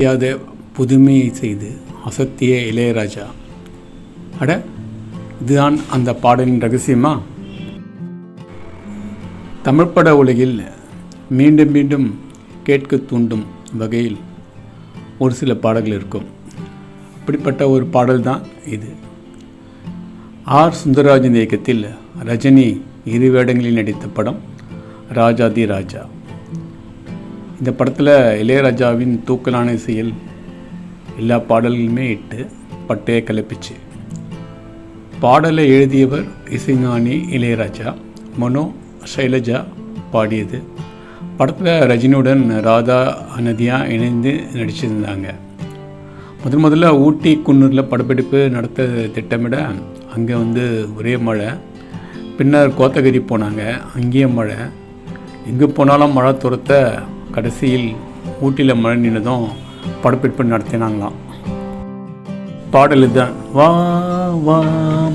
தெரியாத புதுமையை செய்து அசத்திய இளையராஜா. அட இதுதான் அந்த பாடலின் ரகசியமா? தமிழ் பட உலகில் மீண்டும் மீண்டும் கேட்க தூண்டும் வகையில் ஒரு சில பாடல்கள் இருக்கும். அப்படிப்பட்ட ஒரு பாடல் தான் இது. ஆர். சுந்தரராஜன் இயக்கத்தில் ரஜினி இரு வேடங்களில் நடித்த படம் ராஜாதி ராஜா. இந்த படத்தில் இளையராஜாவின் தூக்கலான இசையில் எல்லா பாடல்களுமே இட்டு பட்டையை கிளப்பிச்சு பாடலை எழுதியவர் இசைஞானி இளையராஜா மனோ சைலஜா பாடியது. படத்தில் ரஜினியுடன் ராதா அனதியா இணைந்து நடிச்சிருந்தாங்க. முதல் முதல்ல ஊட்டி குன்னூரில் படப்பிடிப்பு நடத்த திட்டமிட அங்கே வந்து ஒரே மழை. பின்னர் கோத்தகிரி போனாங்க அங்கேயும் மழை. எங்கே போனாலும் மழை துரத்த கடைசியில் ஊட்டியில் மழை நின்றதும் படப்பிடிப்பு நடத்தினாங்களாம் பாடல் இதுதான் வா வா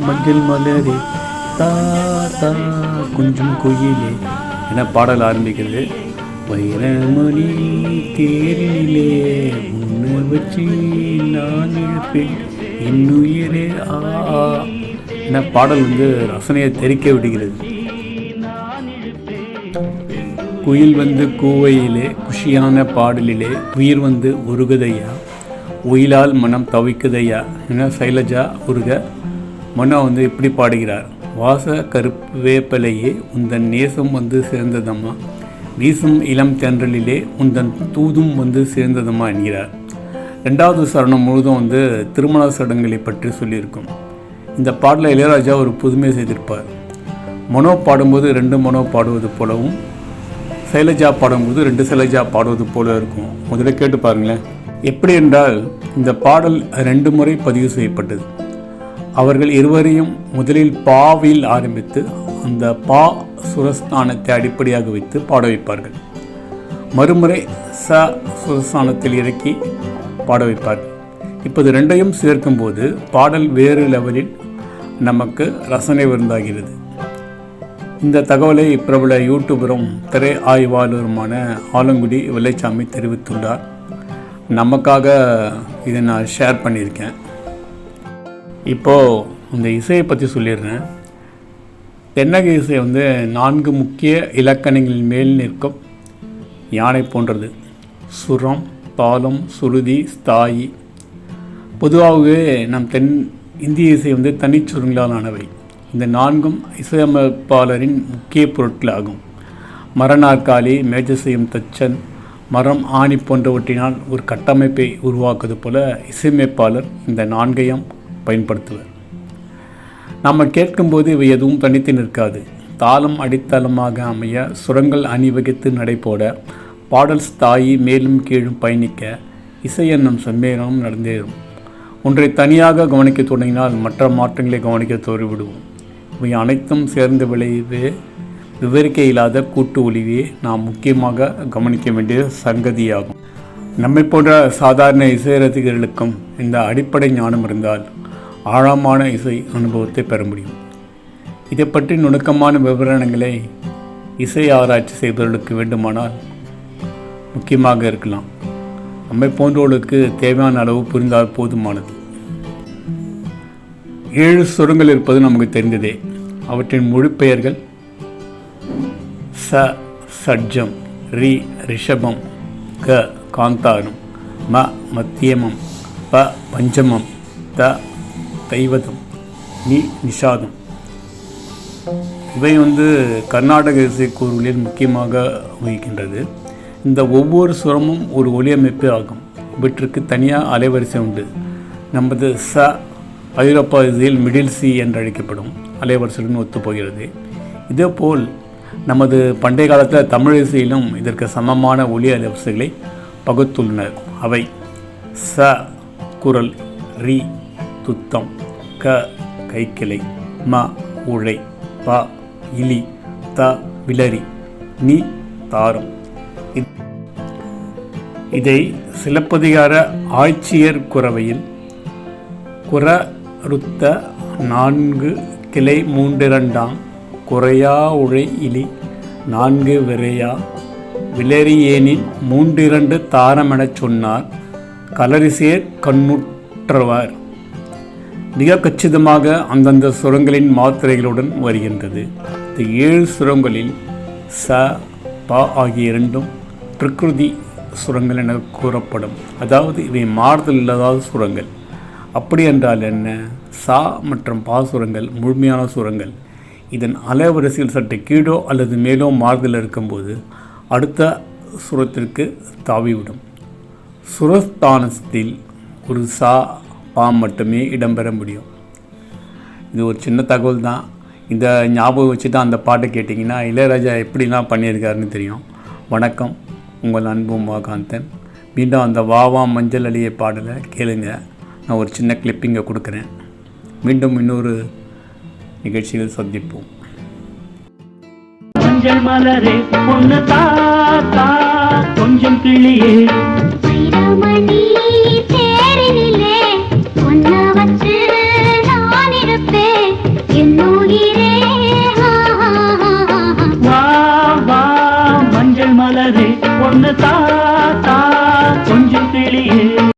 மஞ்சள் மலரே தா தா கொஞ்சம் குயிலே என பாடல் ஆரம்பிக்கிறது வைரமணி தேரிலே உன்னை வச்சு நான் இழப்பேன் இன்னுயிரே ஆ ஆ. என பாடல் வந்து ரசனையை தெரிக்க விடுகிறது குயில் வந்து கூவையிலே குஷியான பாடலிலே உயிர் வந்து உருகுதையா? உயிலால் மனம் தவிக்குதையா? என சைலஜா உருக மனோ வந்து இப்படி பாடுகிறார். வாச கருப்பு வேப்பலையே உந்தன் நேசம் வந்து சேர்ந்ததம்மா. வீசும் இளம் தென்றலிலே உந்தன் தூதும் வந்து சேர்ந்ததம்மா என்கிறார். ரெண்டாவது சரணம் முழுதும் வந்து திருமண சடங்குகளை பற்றி சொல்லியிருக்கும். இந்த பாடலை இளையராஜா ஒரு புதுமை செய்திருப்பார். மனோ பாடும்போது ரெண்டு மனோ பாடுவது போலவும் சைலஜா பாடும்போது ரெண்டு சைலஜா பாடுவது போல இருக்கும். முதல்ல கேட்டு பாருங்களேன். எப்படி என்றால் இந்த பாடல் ரெண்டு முறை பதிவு செய்யப்பட்டது. அவர்கள் இருவரையும் முதலில் பாவில் ஆரம்பித்து அந்த பா சுரஸ்தானத்தை அடிப்படையாக வைத்து பாட வைப்பார்கள். மறுமுறை ச சுரஸ்தானத்தில் இறக்கி பாட வைப்பார்கள். இப்போது ரெண்டையும் சேர்க்கும்போது பாடல் வேறு லெவலில் நமக்கு ரசனை விருந்தாகிறது. இந்த தகவலை பிரபல யூடியூபரும் திரை ஆய்வாளருமான ஆலங்குடி வெள்ளைச்சாமி தெரிவித்துள்ளார். நமக்காக இதை நான் ஷேர் பண்ணியிருக்கேன். இப்போது இந்த இசையை பற்றி சொல்லிடுறேன். தென்னக இசை வந்து நான்கு முக்கிய இலக்கணங்களின் மேல் நிற்கும். யானை போன்றது. சுரம் தாளம் சுருதி ஸ்தாயி. பொதுவாகவே நம் தென் இந்திய இசை வந்து தனிச்சுருங்களால் ஆனவை. இந்த நான்கும் இசையமைப்பாளரின் முக்கிய பொருட்களாகும். மரநாற்காலி மேஜை செய்யும் தச்சன் மரம் ஆணி போன்றவற்றினால் ஒரு கட்டமைப்பை உருவாக்குவது போல இசையமைப்பாளர் இந்த நான்கையும் பயன்படுத்துவர். நாம் கேட்கும்போது இவை எதுவும் தனித்து நிற்காது. தாளம் அடித்தளமாக அமைய சுரங்கள் அணிவகுத்து நடைபோட பாடல் ஸ்தாயி மேலும் கீழும் பயணிக்க இசை என்னும் சம்மேளனம் நடந்தேறும். ஒன்றை தனியாக கவனிக்க தொடங்கினால் மற்ற மாற்றங்களை கவனிக்க தோறிவிடுவோம் இவை அனைத்தும் சேர்ந்த விளைவே விவரிக்க இல்லாத கூட்டு ஒளிவே நாம் முக்கியமாக கவனிக்க வேண்டிய சங்கதியாகும். நம்மை போன்ற சாதாரண இசை ரசிகர்களுக்கும் இந்த அடிப்படை ஞானம் இருந்தால் ஆழமான இசை அனுபவத்தை பெற முடியும். இதை பற்றி நுணுக்கமான விவரணங்களை இசை ஆராய்ச்சி செய்பவர்களுக்கு வேண்டுமானால் முக்கியமாக இருக்கலாம். நம்மை போன்றவர்களுக்கு தேவையான அளவு புரிந்தால் போதுமானது. ஏழு சுரங்கள் இருப்பது நமக்கு தெரிந்ததே. அவற்றின் மொழிபெயர்கள் ச சட்ஜம் ரி ரிஷபம் க காந்தாரம் ம மத்தியமம் ப பஞ்சமம் த தைவதம் நி நிஷாதம். இவை வந்து கர்நாடக இசைக்கூறுகளில் முக்கியமாக வகிக்கின்றது. இந்த ஒவ்வொரு சுரமும் ஒரு ஒலியமைப்பு ஆகும். இவற்றுக்கு தனியாக அலைவரிசை உண்டு. நமது ச ஐரோப்பா இசையில் மிடில் சி என்று அழைக்கப்படும் அலைவரிசையுடன் ஒத்துப்போகிறது. இதேபோல் நமது பண்டைய காலத்தில் தமிழ் இசையிலும் இதற்கு சமமான ஒலி அலைவரிசைகளை பகுத்துள்ளனர். அவை ச குரல் ரி துத்தம் க கைக்கிளை ம உழை ப இலி த விலரி நீ தாரம். இத்- இதை சிலப்பதிகார ஆட்சியர் குறவையில் குற அறுத்த நான்கு கிளை மூன்றிரண்டாம். குறையா உழை இலி நான்கு விரையா. விலரியேனின் மூன்றிரண்டு தாரமெனச் சொன்னார். கலரிசேர் கண்ணுற்றவர். மிக கச்சிதமாக அந்தந்த சுரங்களின் மாத்திரைகளுடன் வருகின்றது. இந்த ஏழு சுரங்களில் ச ப ஆகிய இரண்டும் பிரகிருதி சுரங்கள் என கூறப்படும். அதாவது இவை மாறுதல் இல்லாத சுரங்கள். அப்படி என்றால் என்ன? சா மற்றும் பா சுரங்கள் முழுமையான சுரங்கள். இதன் அலைவரிசையில் சற்று கீழோ அல்லது மேலோ மாறுதல் இருக்கும்போது அடுத்த சுரத்திற்கு தாவிவிடும். சுரஸ்தானத்தில் ஒரு சா பா மட்டுமே இடம்பெற முடியும். இது ஒரு சின்ன தகவல் தான் இந்த ஞாபகம் வச்சு தான் அந்த பாட்டை கேட்டிங்கன்னா இளையராஜா எப்படிலாம் பண்ணியிருக்காருன்னு தெரியும். வணக்கம். உங்கள் அன்பு உமாகாந்தன் மீண்டும் அந்த வாவா மஞ்சள் அழிய பாடலை கேளுங்கள் நான் ஒரு சின்ன கிளிப்பிங்கை கொடுக்குறேன். மீண்டும் இன்னொரு நிகழ்ச்சியில் சந்திப்போம். மஞ்சள் மலரே பொண்ணு தாத்தா கொஞ்சம் கிளியே. பொண்ணு வச்சு